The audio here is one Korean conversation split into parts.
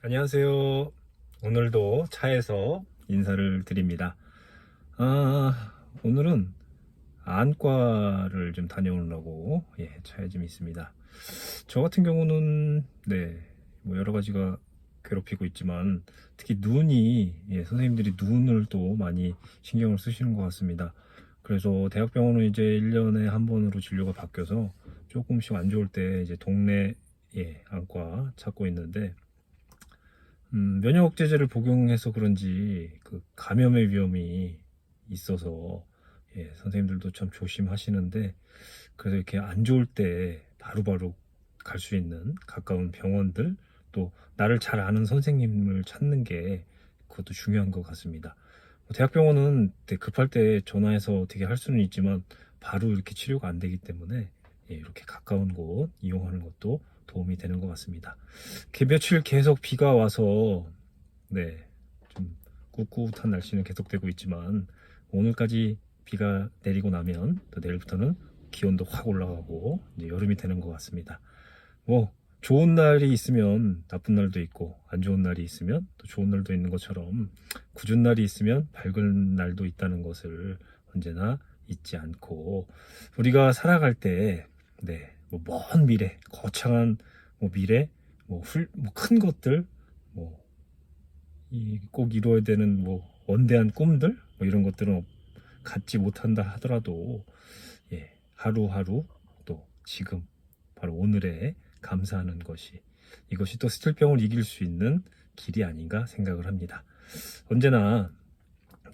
안녕하세요. 오늘도 차에서 인사를 드립니다. 아, 오늘은 안과를 좀 다녀오려고 예, 차에 좀 있습니다. 저 같은 경우는 네, 뭐 여러 가지가 괴롭히고 있지만 특히 눈이 예, 선생님들이 눈을 또 많이 신경을 쓰시는 것 같습니다. 그래서 대학병원은 이제 1년에 한 번으로 진료가 바뀌어서 조금씩 안 좋을 때 이제 동네 예, 안과 찾고 있는데 음, 면역 억제제를 복용해서 그런지 그 감염의 위험이 있어서 예, 선생님들도 참 조심하시는데 그래서 이렇게 안 좋을 때 바로바로 갈 수 있는 가까운 병원들 또 나를 잘 아는 선생님을 찾는 게 그것도 중요한 것 같습니다. 뭐 대학병원은 급할 때 전화해서 어떻게 할 수는 있지만 바로 이렇게 치료가 안 되기 때문에 예, 이렇게 가까운 곳 이용하는 것도 도움이 되는 것 같습니다. 며칠 계속 비가 와서 네, 좀 꿉꿉한 날씨는 계속되고 있지만 오늘까지 비가 내리고 나면 또 내일부터는 기온도 확 올라가고 이제 여름이 되는 것 같습니다. 뭐 좋은 날이 있으면 나쁜 날도 있고 안 좋은 날이 있으면 또 좋은 날도 있는 것처럼 굳은 날이 있으면 밝은 날도 있다는 것을 언제나 잊지 않고 우리가 살아갈 때 네, 뭐 먼 미래, 거창한 뭐 미래, 뭐 큰 것들, 뭐이꼭 이루어야 되는 뭐 원대한 꿈들, 뭐 이런 것들은 갖지 못한다 하더라도 예, 하루하루 또 지금 바로 오늘에 감사하는 것이 이것이 또 스틸병을 이길 수 있는 길이 아닌가 생각을 합니다. 언제나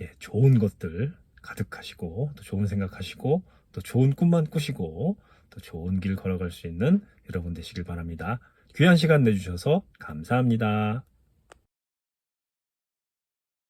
예, 좋은 것들 가득하시고 또 좋은 생각하시고 또 좋은 꿈만 꾸시고 또 좋은 길 걸어갈 수 있는 여러분 되시길 바랍니다. 귀한 시간 내주셔서 감사합니다.